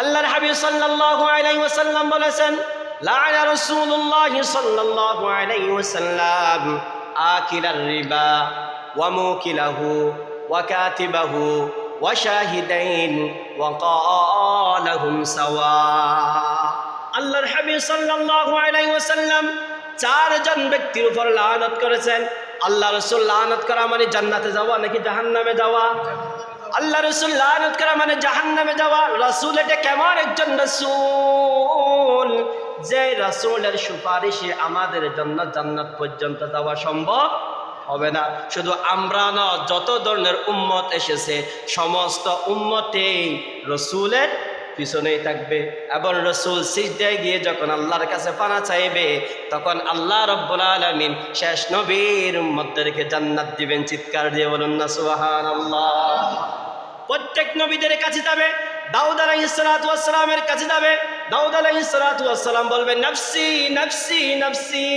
আল্লাহর হাবিব সাল্লাল্লাহু আলাইহি ওয়াসাল্লাম বলেছেন, লাআনা রাসূলুল্লাহ সাল্লাল্লাহু আলাইহি ওয়াসাল্লাম, আকিলার রিবা, ওয়া মুকিলাহু, ওয়া কাতিবাহু, ওয়া শাহিদাইন, ওয়া ক্বালাহুম সাওয়া। আল্লাহর হাবিব সাল্লাল্লাহু আলাইহি ওয়াসাল্লাম চারজন ব্যক্তির উপর লানত করেছেন। আল্লাহ রসুল লানত করা মানে জান্নাতে যাওয়া নাকি জাহান্নামে যাওয়া? আল্লাহ রসুল লানত করা মানে জাহান্নামে যাওয়া। রসুল এটা কেমন একজন রসুল? যে রসুলের সুপারিশে আমাদের জন্য জান্নাত পর্যন্ত যাওয়া সম্ভব হবে না। শুধু আমরা না, যত ধরনের উম্মত এসেছে, সমস্ত উম্মতেই রসুলের পিছনেই থাকবে। এবং রসুল সিজদায় গিয়ে যখন আল্লাহর কাছে পানা চাইবে, তখন আল্লাহ রব্বুল আলমিন শেষ নবীর উম্মতদেরকে জান্নাত দিবেন। চিৎকার দিয়ে বলুন না সুবাহান আল্লাহ প্রত্যেক নবীদের কাছে যাবে, দাউদ আলাই আলাইসালামের কাছে যাবে। দাউদ আলাই আলাইসালাম বলবে, নফসি নফসি নফসি।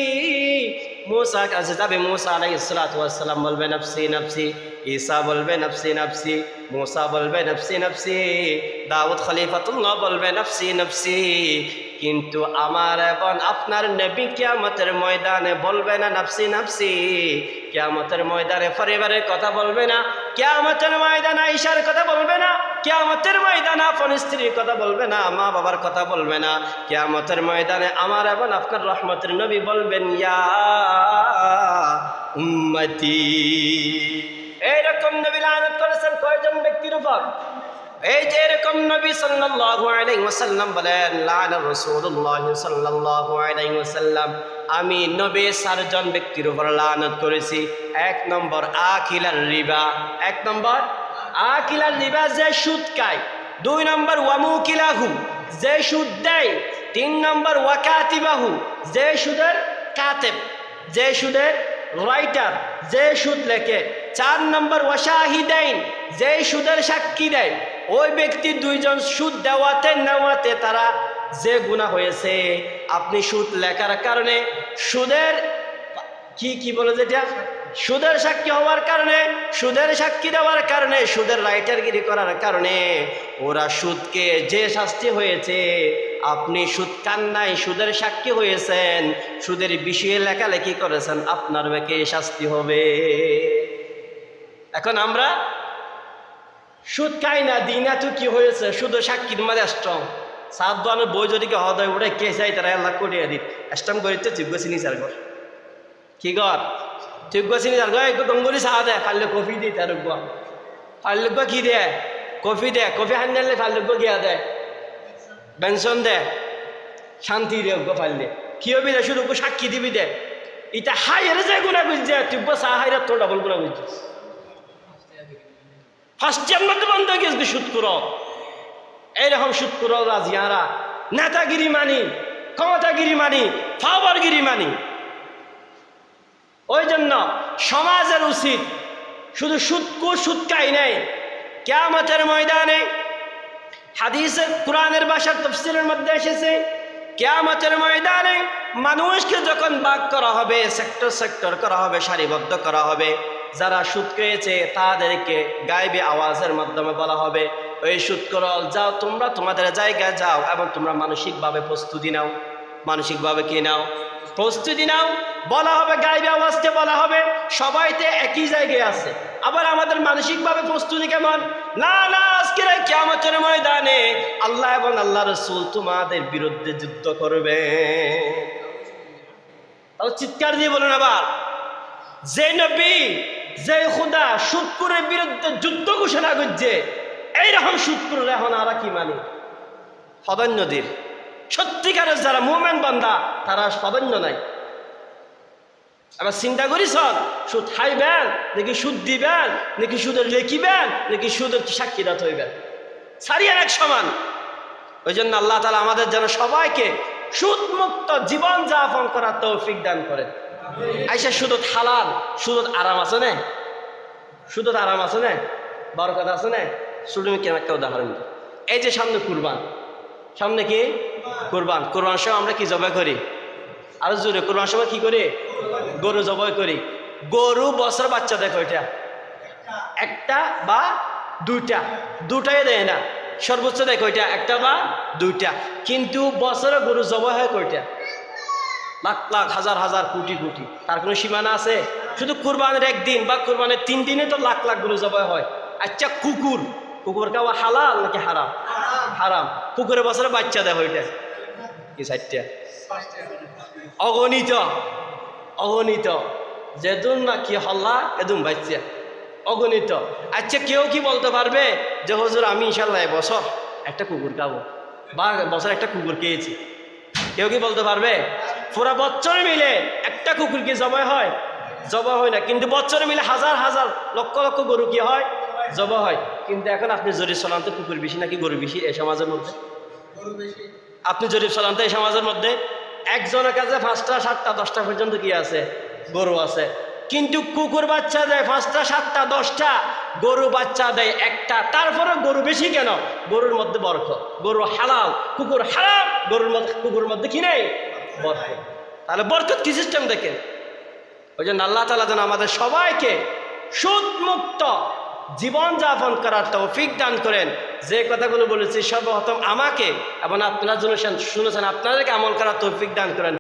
মুসা কাছে যাবে, মুসা আলাইসালাম বলবে, নফসি নফসি। ঈসা বলবে, নফসি নফসি। মুসা বলবে, নফসি নফসি। দাউদ খলিফাতুল্লাহ বলবে, নফসি নফসি। কিন্তু আমার এবং আপনার নবী কিয়ামতের ময়দানে বলবে না, নফসি নফসি। কিয়ামতের ময়দানে পরিবারের কথা বলবে না, কিয়ামতের ময়দানে ঈশার কথা বলবে না, কিয়ামতের ময়দানে আপন স্ত্রীর কথা বলবে না মা বাবার কথা বলবে না। কিয়ামতের ময়দানে আমার এবং আপনার রহমতের নবী বলবেন, ইয়া উম্মতি। এইরকম নবী লানত করেছেন কয়জন ব্যক্তির উপর? এই যে এরকম নবী সাল্লাল্লাহু আলাইহি ওয়াসাল্লাম বলেন লানা রাসূলুল্লাহ সাল্লাল্লাহু আলাইহি ওয়াসাল্লাম, আমি নবী চারজন ব্যক্তির উপর লানত করেছি। এক নম্বর আকিলার রিবা, এক নম্বর আকিলার রিবা যে সুদ খায়। দুই নম্বর ওয়ামুকিলাহু, যে সুদ দেয়। তিন নম্বর ওয়াকাতিবাহু, যে সুদের কাতেব, যে সুদের রাইটার, যে সুদ লেখে। চার নম্বর ওয়াশাহিদাইন যে সুদের সাক্ষী দেয়, ওই ব্যক্তি দুইজন সুদ দেওয়াতে নেওয়াতে তারা যে গুণা হয়েছে, আপনি সুদ লেখার কারণে সুদের কি কি বলে যেটা? সুদের সাক্ষী হওয়ার কারণে, সুদের সাক্ষী দেওয়ার কারণে, সুদের রাইটারগিরি করার কারণে ওরা সুদকে যে শাস্তি হয়েছে, আপনি সুদ কান্নায় সুদের সাক্ষী হয়েছেন, সুদের বিষয়ে লেখালেখি করেছেন, আপনার বেকে শাস্তি হবে। এখন আমরা সুদ খাই না দিই না তো কি হয়েছে? শুধু সাক্ষীর মাঝে স্ট্রং সাত দোয়ানোর বই যদি হদয় উঠে কে চাই তারা আল্লাহ করিয়া দিত। স্ট্রং করিতে চিব্য চিনি চার ঘর। কি গর চিব্য চিনি চার ঘর, একটু ডঙ্গরি চাহ দে ফাল্লে কফি দি তার ফাল্লুক কি দে কফি দে কফি হান দিলে ফাল্লুক গিয়া দে পেনশন দে শান্তি দে গো ফাললে। কি হবি দে শুধু সাক্ষী দিবি দে ইটা হাই হেরে যায় গুণা বুঝছে তিব্ব চাহ হাইরা তোর ডাবল গুণা বুঝছিস ফার্স্ট মধ্যে বন্ধ গেছে এইরকম নেতাগিরি মানি, ক্ষমতাগিরি মানি, ফাওয়ারগিরি মানি। ওই জন্য সমাজের উচিত শুধু সুদকু সুদকাই নেই। কেয়ামতের ময়দানে হাদিসের, কোরআনের ভাষার তফসিলের মধ্যে এসেছে, কেয়ামতের ময়দানে মানুষকে যখন বাক করা হবে, সেক্টর সেক্টর করা হবে, সারিবদ্ধ করা হবে। যারা সুদ খেয়েছে, তাদেরকে গাইবে আওয়াজের মাধ্যমে বলা হবে, ওই সুদ করল যাও তোমরা তোমাদের জায়গায় যাও এবং তোমরা মানসিকভাবে প্রস্তুতি নাও। মানসিকভাবে কি নাও? প্রস্তুতি নাও। বলা হবে গাইবে আওয়াজকে বলা হবে। সবাইতে একই জায়গায় আছে। আবার আমাদের মানসিকভাবে প্রস্তুতি কেমন? না না, আজকের এই কিয়ামতের ময়দানে আল্লাহ এবং আল্লাহ রসুল তোমাদের বিরুদ্ধে যুদ্ধ করবে। চিৎকার দিয়ে বলুন আবার। যে নবী যে খুদা শুক্রের বিরুদ্ধে যুদ্ধ ঘোষণা করছে, এইরকম শুক্র এখন আর কি মানে সদন্যদের সত্যিকারের যারা মুভমেন্ট বান্দা, তারা সদন্য নাই। এবার চিন্তা করিস, সুদ খাইবেন, নাকি সুদ দিবেন, নাকি সুদের লেখিবেন, নাকি সুদের সাক্ষীদাত হইবেন। সারিয়ার এক সমান। ওই জন্য আল্লাহ তালা আমাদের যেন সবাইকে সুদ মুক্ত জীবন যাপন করার তৌফিক দান করেন। আইসা সুদত হালাল, সুদত আরাম আছে না? সুদত আরাম আছে না? বরকত আছে না? শুধু কেন একটা উদাহরণ এই যে সামনে কুরবান। সামনে কি? কুরবান। কুরবান সময় আমরা কি জবাই করি? আরও জোরে, কুরবান সময় কি করি? গরু জবাই করি। গরু, বছর বাচ্চা দেখো এটা। একটা বা দুইটা। দুটাই দেয় না। সর্বোচ্চ দেয় কয়টা একটা বা দুইটা। কিন্তু বছরে গরু জবাই হয় কয়টা? লাখ লাখ, হাজার হাজার, কোটি কোটি। তার কোনো সীমানা আছে? শুধু কুরবানের একদিন বা কুরবানের তিন দিনে তো লাখ লাখ গরু জবাই হয়। আচ্ছা কুকুর? কুকুর খাওয়া হালাল নাকি হারাম? হারাম। কুকুরের বছরে বাচ্চা দেয় ওইটা। কি চারটা অগণিত। অগণিত। যেদুন না কি হল্লা এদুম বাচ্চা। অগণিত। আচ্ছা কেউ কি বলতে পারবে যে, হজুর, আমি ইনশাল্লাহ বছর একটা কুকুর খাব? বা বছর একটা কুকুর খেয়েছি। কেউ কি বলতে পারবে? পুরা বছর মিলে একটা কুকুর কি জবাই হয়? জবা হয় না। কিন্তু বছরে মিলে হাজার হাজার লক্ষ লক্ষ গরু কি হয়? জবা হয়। কিন্তু এখন আপনি জরিপ চলান তো কুকুর বেশি নাকি গরু বেশি এই সমাজের মধ্যে? আপনি জরিপ চলান তো এই সমাজের মধ্যে? একজনের কাছে পাঁচটা, সাতটা, দশটা পর্যন্ত কি আছে? গরু আছে। কিন্তু কুকুর বাচ্চা দেয় পাঁচটা, সাতটা, দশটা, গরু বাচ্চা দেয় একটা। তারপরে গরু বেশি কেন? গরুর মধ্যে বরফ গরু হালাল, কুকুর হালাল গরুর মধ্যে কুকুরের মধ্যে কি নেই? বরফ তাহলে বরকত কি সিস্টেম দেখেন? ওই জন্য আল্লাহ তালা যেন আমাদের সবাইকে সুদমুক্ত জীবনযাপন করার তৌফিক দান করেন। যে কথাগুলো বলেছি, সর্বপ্রথম আমাকে এবং আপনারা জন্য শুনেছেন, আপনাদেরকে আমল করার তৌফিক দান করেন।